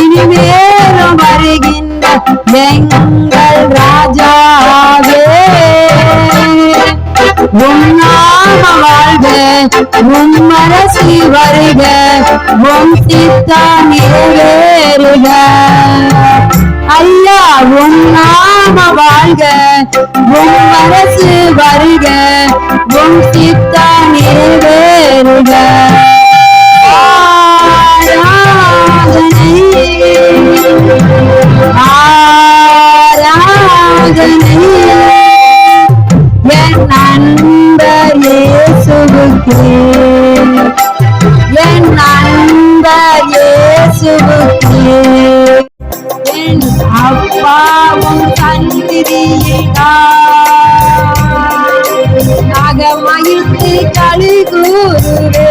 இனிமேலும் வருகின்ற எங்கள் ராஜாவே. உம் நாம வாழ்க உம்மரசி வருக உம் சித்தா நிறைவேறுக. ஐயா உன் நாம வாழ்க உன் அரசு வருக உன் சித்தா நிறைவேறுக. இயேசுவுக்கே என் நண்பர் இயேசுவுக்கே. என் அப்பாவும் நாகமயித்து களி கூறுவே